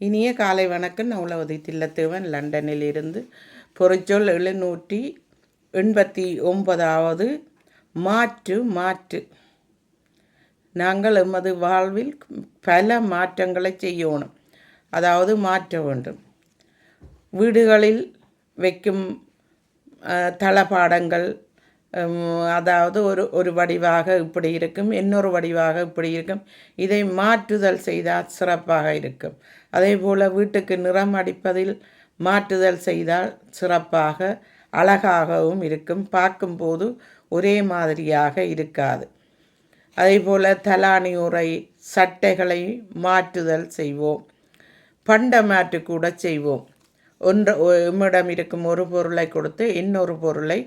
இனிய காலை வணக்கம். நவுலவதி தில்லத்தேவன். லண்டனில் இருந்து பொறிச்சொல் எழுநூற்றி எண்பத்தி ஒன்பதாவது மாற்று மாற்று. நாங்கள் எமது வாழ்வில் பல மாற்றங்களை செய்யணும். அதாவது மாற்ற வேண்டும். வீடுகளில் வைக்கும் தளபாடங்கள் அதாவது ஒரு ஒரு வடிவாக இப்படி இருக்கும் இன்னொரு வடிவாக இப்படி இருக்கும். இதை மாற்றுதல் செய்தால் சிறப்பாக இருக்கும். அதே போல் வீட்டுக்கு நிறம் அடிப்பதில் மாற்றுதல் செய்தால் சிறப்பாக அழகாகவும் இருக்கும். பார்க்கும்போது ஒரே மாதிரியாக இருக்காது. அதே போல் தலாணி உரை சட்டைகளை மாற்றுதல் செய்வோம். பண்ட மாற்று கூட செய்வோம். ஒன்று இம்மிடம் எம்மிடம் இருக்கும் ஒரு பொருளை கொடுத்து இன்னொரு பொருளை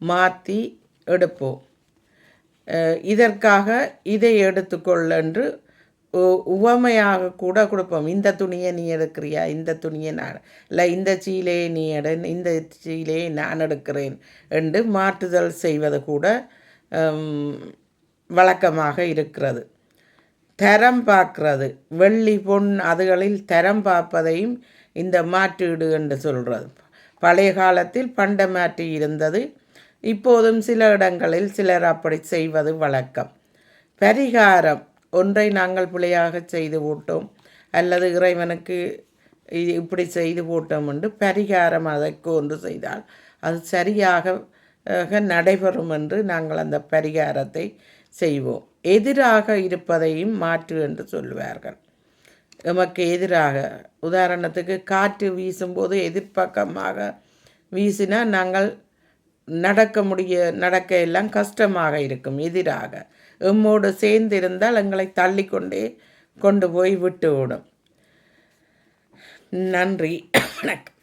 மாற்றி எடுப்போம் இதற்காக இதை எடுத்துக்கொள் என்று உ- உவமையாக கூட கொடுப்போம். இந்த துணியை நீ எடுக்கிறியா? இந்த துணியை நான் இல்லை இந்த சீலையை நீ எடு இந்த சீலையை நான் எடுக்கிறேன் என்று மாற்றுதல் செய்வது கூட வழக்கமாக இருக்கிறது. தரம் பார்க்கறது. வெள்ளி பொன் அதுகளில் தரம் பார்ப்பதையும் இந்த மாற்றீடு என்று சொல்கிறது பழைய காலத்தில் பண்டை மாற்றி இருந்தது. இப்போதும் சில இடங்களில் சிலர் அப்படி செய்வது வழக்கம். பரிகாரம் ஒன்றை நாங்கள் பிழையாக செய்து போட்டோம் அல்லது இறைவனுக்கு இ- இப்படி செய்து போட்டோம் என்று பரிகாரம் அதற்கு ஒன்று செய்தால் அது சரியாக நடைபெறும் என்று நாங்கள் அந்த பரிகாரத்தை செய்வோம். எதிராக இருப்பதையும் மாற்று என்று சொல்வார்கள் எமக்கு எதிராக உதாரணத்துக்கு காற்று வீசும்போது எதிர்ப்பக்கமாக வீசினா நாங்கள் நடக்க முடிய நடக்க எல்லாம் கஷ்டமாக இருக்கும் எதிராக. எம்மோடு சேர்ந்து இருந்தால் எங்களை தள்ளிக்கொண்டே கொண்டு போய் விட்டு விடும் நன்றி. வணக்கம்.